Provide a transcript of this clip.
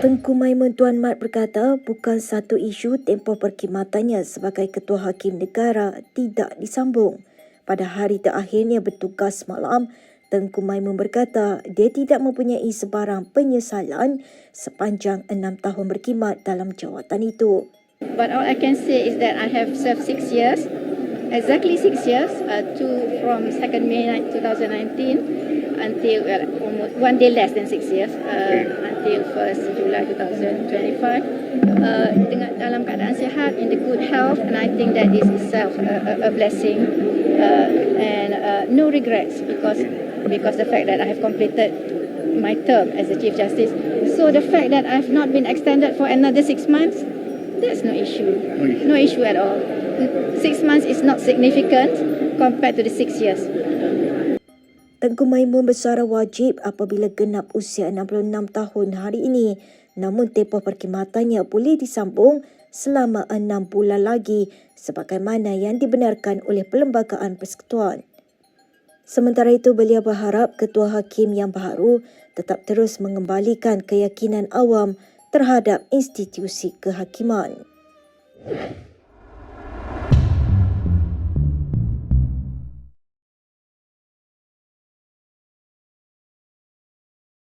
Tengku Maimun Tuan Mat berkata bukan satu isu tempoh perkhidmatannya sebagai Ketua Hakim Negara tidak disambung. Pada hari terakhirnya bertugas malam, Tengku Maimun berkata dia tidak mempunyai sebarang penyesalan sepanjang enam tahun berkhidmat dalam jawatan itu. But all I can say is that I have served six years, exactly six years, uh, two from 2nd May 2019 until well, almost one day less than six years, uh, until 1st July 2025. Uh, dengan dalam keadaan sihat, in the good health, and I think that is itself a, a, a blessing, uh, and uh, no regrets because because the fact that I have completed my term as the Chief Justice. So the fact that I've not been extended for another six months, that's no issue. No issue at all. Six months is not significant compared to the six years. Tengku Maimun bersuara wajib apabila genap usia 66 tahun hari ini. Namun tempoh perkhidmatannya boleh disambung selama enam bulan lagi sebagaimana yang dibenarkan oleh Perlembagaan Persekutuan. Sementara itu, beliau berharap Ketua Hakim yang baru tetap terus mengembalikan keyakinan awam terhadap institusi kehakiman.